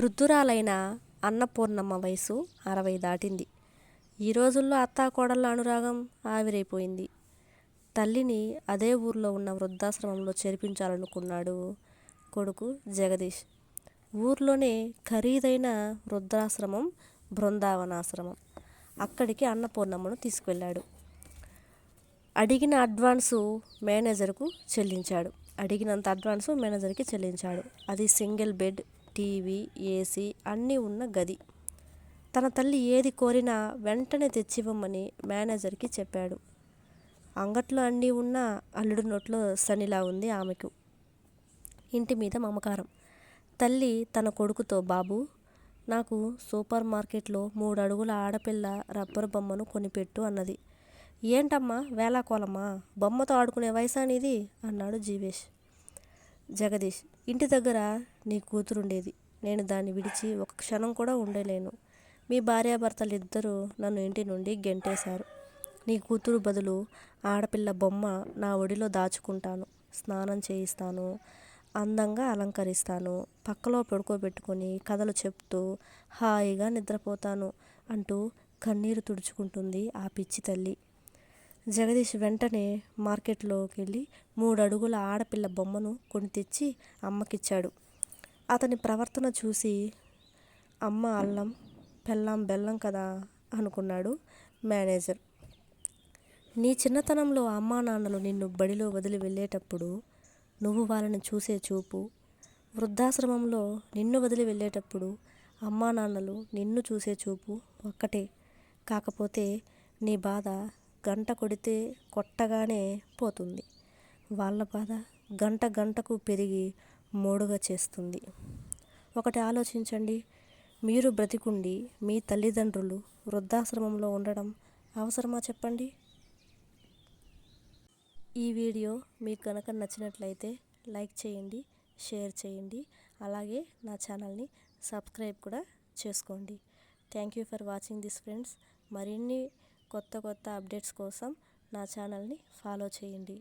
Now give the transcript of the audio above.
వృద్ధురాలైన అన్నపూర్ణమ్మ వయసు అరవై దాటింది. ఈ రోజుల్లో అత్తాకోడళ్ళ అనురాగం ఆవిరైపోయింది. తల్లిని అదే ఊర్లో ఉన్న వృద్ధాశ్రమంలో చేర్పించాలనుకున్నాడు కొడుకు జగదీష్. ఊర్లోనే ఖరీదైన వృద్ధాశ్రమం బృందావనాశ్రమం. అక్కడికి అన్నపూర్ణమ్మను తీసుకువెళ్ళాడు. అడిగిన అడ్వాన్సు మేనేజర్కు చెల్లించాడు. అడిగినంత అడ్వాన్సు మేనేజర్కి చెల్లించాడు. అది సింగిల్ బెడ్. టీవీ ఏసీ అన్నీ ఉన్న గది. తన తల్లి ఏది కోరినా వెంటనే తెచ్చివ్వమని మేనేజర్కి చెప్పాడు. అంగట్లో అన్నీ ఉన్న అల్లుడు నోట్లో సనిలా ఉంది ఆమెకు. ఇంటి మీద మమకారం. తల్లి తన కొడుకుతో బాబు నాకు సూపర్ మార్కెట్లో మూడు అడుగుల ఆడపిల్ల రబ్బరు బొమ్మను కొనిపెట్టు అన్నది. ఏంటమ్మా వేలాకోలమ్మా బొమ్మతో ఆడుకునే వయసు అనేది అన్నాడు జీవేష్. జగదీష్ ఇంటి దగ్గర నీ కూతురుండేది. నేను దాన్ని విడిచి ఒక క్షణం కూడా ఉండలేను. మీ భార్యాభర్తలు ఇద్దరూ నన్ను ఇంటి నుండి గెంటేశారు. నీ కూతురు బదులు ఆడపిల్ల బొమ్మ నా ఒడిలో దాచుకుంటాను. స్నానం చేయిస్తాను అందంగా అలంకరిస్తాను పక్కలో పడుకోబెట్టుకొని కథలు చెప్తూ హాయిగా నిద్రపోతాను అంటూ కన్నీరు తుడుచుకుంటుంది ఆ పిచ్చి తల్లి. జగదీష్ వెంటనే మార్కెట్లోకి వెళ్ళి మూడు అడుగుల ఆడపిల్ల బొమ్మను కొని తెచ్చి అమ్మకిచ్చాడు. అతని ప్రవర్తన చూసి అమ్మ అల్లం పెళ్ళాం బెల్లం కదా అనుకున్నాడు మేనేజర్. నీ చిన్నతనంలో అమ్మా నాన్నలు నిన్ను బడిలో వదిలి వెళ్ళేటప్పుడు నువ్వు వాళ్ళని చూసే చూపు వృద్ధాశ్రమంలో నిన్ను వదిలి వెళ్ళేటప్పుడు అమ్మా నాన్నలు నిన్ను చూసే చూపు ఒక్కటే. కాకపోతే నీ బాధ గంట కొడితే కొట్టగానే పోతుంది. వాళ్ళ బాధ గంట గంటకు పెరిగి మూడుగా చేస్తుంది. ఒకటి ఆలోచించండి. మీరు బ్రతికుండి మీ తల్లిదండ్రులు వృద్ధాశ్రమంలో ఉండడం అవసరమా చెప్పండి? ఈ వీడియో మీకు కనుక నచ్చినట్లయితే లైక్ చేయండి షేర్ చేయండి అలాగే నా ఛానల్ని సబ్స్క్రైబ్ కూడా చేసుకోండి. Thank you for watching this friends. మరిన్ని కొత్త కొత్త అప్డేట్స్ కోసం నా ఛానల్ని ఫాలో చేయండి.